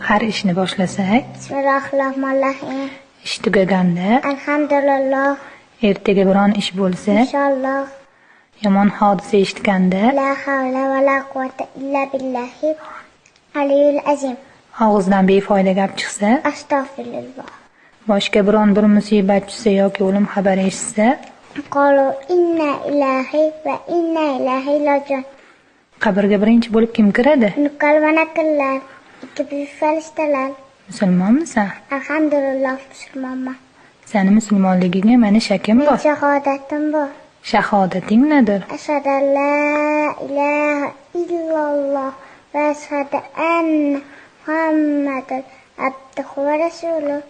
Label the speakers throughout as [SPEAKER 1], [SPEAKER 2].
[SPEAKER 1] Har ishni boshlasak.
[SPEAKER 2] Bismillahirrohmanirrohim.
[SPEAKER 1] Ish tugaganda.
[SPEAKER 2] Alhamdulillah.
[SPEAKER 1] Ertaga biron ish bo'lsa.
[SPEAKER 2] Inshaalloh.
[SPEAKER 1] Yomon hodisa eshitganda.
[SPEAKER 2] La havla va la quvvata illa billahi aliyul azim.
[SPEAKER 1] Og'izdan befoyda gap chiqsa.
[SPEAKER 2] Astagfirullah.
[SPEAKER 1] boshqa biron bir musibat tushsa yoki o'lim xabari eshitsa.
[SPEAKER 2] Qalu inna ilahi va inna ilahi lojun.
[SPEAKER 1] Qabrga birinchi bo'lib kim kiradi?
[SPEAKER 2] Nukal va nakallar. Büyük ferişteler.
[SPEAKER 1] musulmonmisan
[SPEAKER 2] Elhamdülillah Müslümanlar.
[SPEAKER 1] sani musulmonligiga mani shakim bor
[SPEAKER 2] Şehadetim bu.
[SPEAKER 1] shahodating nedir
[SPEAKER 2] Eşhedü en la ilahe illallah ve eşhedü enne Muhammeden abduhu ve resulü.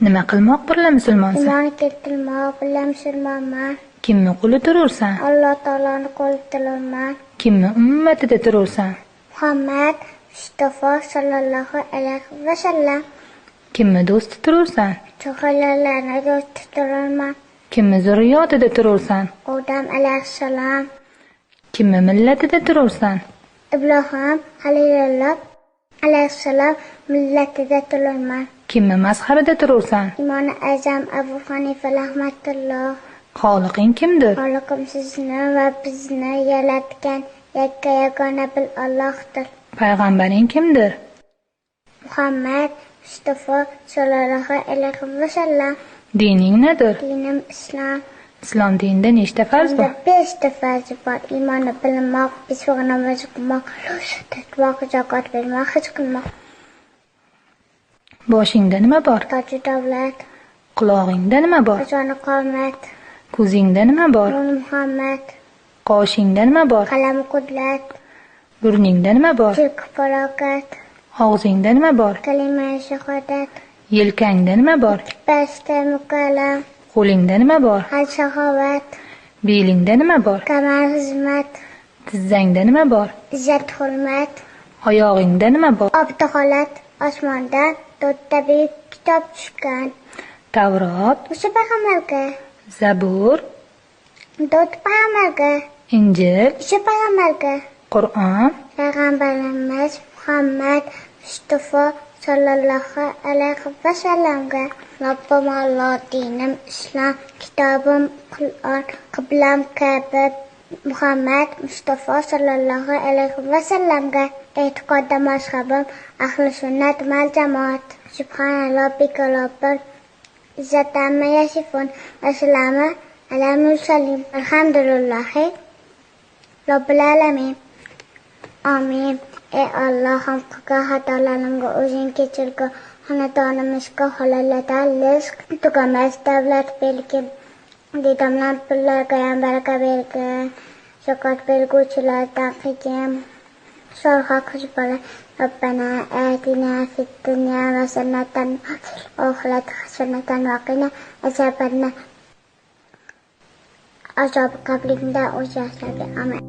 [SPEAKER 1] nima qilmoq birla musulmonsan
[SPEAKER 2] İman keltirmoq bilan musulmonman.
[SPEAKER 1] kimni quli turursan
[SPEAKER 2] Alloh taoloni qo'li tilonman.
[SPEAKER 1] kimni ummatida turursan
[SPEAKER 2] Muhammad Mustafa sallallohu alayhi va sallam.
[SPEAKER 1] kimni do'sti turursan
[SPEAKER 2] Cho'g'alalarni do'st tutilolman.
[SPEAKER 1] kimni zurriyotida turursan
[SPEAKER 2] Odam alayhissalom.
[SPEAKER 1] kimni millatida turursan
[SPEAKER 2] Ibrohim Halilulloh alayhissalom millatida tulolman.
[SPEAKER 1] kimni mazhabida turursan
[SPEAKER 2] İmam Azam Abu Hanife rahmatulloh.
[SPEAKER 1] xoliqing kimdir
[SPEAKER 2] Xoliqim sizni va bizni yaratgan yakka yagona bil Allohdir.
[SPEAKER 1] Payg'ambaring kimdir?
[SPEAKER 2] Muhammad Mustafa sallallohu alayhi va sallam.
[SPEAKER 1] dining nedir?
[SPEAKER 2] Dinim islom.
[SPEAKER 1] islom dinida nechta farz bor?
[SPEAKER 2] Beshta farzi bor. Iymonni bilmoq, bismillah namoz o'qimoq, tutmoq, zakot bermoq, haj qilmoq.
[SPEAKER 1] boshingda nima bor?
[SPEAKER 2] Toji davlat,
[SPEAKER 1] qulog'ingda nima bor?
[SPEAKER 2] Azoni qomat,
[SPEAKER 1] ko'zingda nima bor?
[SPEAKER 2] Muhammad,
[SPEAKER 1] qoshingda nima bor?
[SPEAKER 2] Qalami qudrat,
[SPEAKER 1] burningda nima bor?
[SPEAKER 2] Tilk falokat,
[SPEAKER 1] og'zingda nima bor?
[SPEAKER 2] Kalima shahodat,
[SPEAKER 1] yelkangda nima bor?
[SPEAKER 2] Basta mukallam,
[SPEAKER 1] qo'lingda nima bor?
[SPEAKER 2] Hal shahovat,
[SPEAKER 1] belingda nima bor?
[SPEAKER 2] Kamar xizmat,
[SPEAKER 1] tizzangda nima bor?
[SPEAKER 2] Izzat hurmat,
[SPEAKER 1] oyog'ingda nima bor?
[SPEAKER 2] Obda holat, osmondan to'rtta buyuk kitob tushgan.
[SPEAKER 1] tavrot.
[SPEAKER 2] O'sha payg'ambarga,
[SPEAKER 1] zabur.
[SPEAKER 2] To'rt payg'ambarga,
[SPEAKER 1] injil.
[SPEAKER 2] O'sha payg'ambarga,
[SPEAKER 1] qur'on.
[SPEAKER 2] Payg'ambarimiz Muhammad Mustafa sallallohu alayhi va sallamga Robbim Alloh dinim islom kitobim Qur'on qiblam Ka'ba Muhammad Mustafa sallallohu alayhi va sallamga e'tiqodda mazhabim ahli sunnat mal jamoat. Subhanalloh bikalobir izzatami yasifun assalomu ala mursalin alhamdulillahi robbil alamin. Amin. Ey ham qilgan xatolarimga o'zing kechirgin. Xonadonimizga haloladan rizq tugamas davlat bergin. Dedamlar pullarga ham baraka bergin. Zakot berguvchilardan qilgin. Sorg'a qiz bola Robbana atina fid dunya hasanatan va fil oxirati hasanatan va qina azabannar. Azob qabringda o'z yaxshilarga amin.